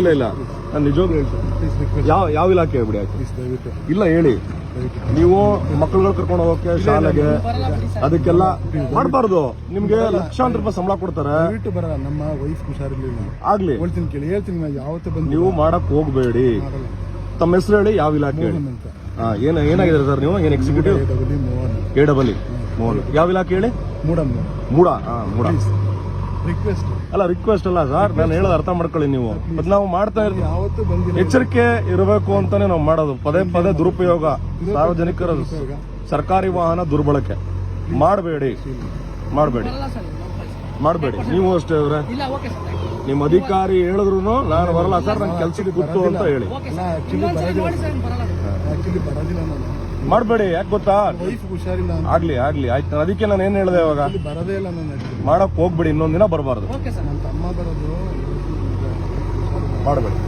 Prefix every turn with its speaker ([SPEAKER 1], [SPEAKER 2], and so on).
[SPEAKER 1] ಇಲ್ಲ ಇಲ್ಲ ಇಲ್ಲ. ನಾನು ನಿಜವಾಗ್ಲೂ ಹೇಳ್ತೀನಿ. ಯಾವ ಯಾವ ಇಲಾಖೆ ಬಿಡಿ ಆಯ್ತು? ಇಲ್ಲ ಹೇಳಿ. ನೀವು ಮಕ್ಕಳುಗಳು ಕರ್ಕೊಂಡು ಹೋಗೋಕೆ ಶಾಲೆಗೆ ಅದಕ್ಕೆಲ್ಲ ಮಾಡಬಾರ್ದು. ನಿಮ್ಗೆ ಲಕ್ಷಾಂತರ ರೂಪಾಯಿ ಸಂಬಳ ಕೊಡ್ತಾರೆ.
[SPEAKER 2] ಬರಲ್ಲ. ನಮ್ಮ ವೈಫ್ ಹುಷಾರಿರ್ಲಿಲ್ಲ
[SPEAKER 1] ಆಗ್ಲಿ.
[SPEAKER 2] ಹೇಳ್ತೀನಿ ಕೇಳಿ. ಹೇಳ್ತೀನಿ ನಾನು ಯಾವತ್ತೂ ಬಂದು
[SPEAKER 1] ನೀವು ಮಾಡಕ್ ಹೋಗ್ಬೇಡಿ. ತಮ್ಮ ಹೆಸರು ಹೇಳಿ ಯಾವ ಇಲಾಖೆ ಹೇಳಿ. ಹಾ ಏನ ಏನಾಗಿದೆ ಸರ್ ನೀವು? ಏನ್ ಎಕ್ಸಿಕ್ಯೂಟಿವ್ ಎ ಡಬಲ್ ಮೋಹನ್. ಯಾವ ಇಲಾಖೆ ಹೇಳಿ?
[SPEAKER 2] ಮೂಡ
[SPEAKER 1] ಮೂಡ ಹಾ ಮೂಡ.
[SPEAKER 2] ರಿಕ್ವೆಸ್ಟ್
[SPEAKER 1] ಅಲ್ಲ ರಿಕ್ವೆಸ್ಟ್ ಅಲ್ಲ ಸರ್ ನಾನು ಹೇಳೋದು ಅರ್ಥ ಮಾಡ್ಕೊಳ್ಳಿ ನೀವು. ಮತ್ತೆ ನಾವು ಮಾಡ್ತಾ ಇರ್ತೀವಿ
[SPEAKER 2] ಯಾವತ್ತೂ ಬಂದಿಲ್ಲ.
[SPEAKER 1] ಎಚ್ಚರಿಕೆ ಇರಬೇಕು ಅಂತಾನೆ ನಾವು ಮಾಡೋದು. ಪದೇ ಪದೇ ದುರುಪಯೋಗ. ಸಾರ್ವಜನಿಕರ ಸರ್ಕಾರಿ ವಾಹನ ದುರ್ಬಳಕೆ. ಮಾಡಬೇಡಿ. ಮಾಡಬೇಡಿ. ಮಾಡಬೇಡಿ. ನೀವು ಅಷ್ಟೇ ಅವ್ರೆ.
[SPEAKER 3] ಇಲ್ಲ ಓಕೆ ಸರ್
[SPEAKER 1] ನಿಮ್ಮ ಅಧಿಕಾರಿ ಹೇಳಿದ್ರು ನಾನು ಬರಲ್ಲ ಸರ್ ನನ್ನ ಕೆಲ್ಸಕ್ಕೆ ಗೊತ್ತು ಅಂತ ಹೇಳಿ. ಮಾಡಬೇಡಿ ಯಾಕೆ ಗೊತ್ತಾ?
[SPEAKER 2] ಹುಷಾರಿಲ್ಲ
[SPEAKER 1] ಆಗ್ಲಿ ಆಗ್ಲಿ ಆಯ್ತು. ನಾನು ಅದಕ್ಕೆ ನಾನು ಏನ್ ಹೇಳಿದೆ ಇವಾಗ?
[SPEAKER 2] ಬರದೇ ಇಲ್ಲ ನಾನು actually.
[SPEAKER 1] ಮಾಡಕ್ ಹೋಗ್ಬೇಡಿ ಇನ್ನೊಂದಿನ ಬರಬಾರ್ದು.
[SPEAKER 3] ಓಕೆ ಸರ್
[SPEAKER 2] ನನ್ನ ತಮ್ಮ ಬರೋದು.
[SPEAKER 1] ಮಾಡಬೇಡಿ.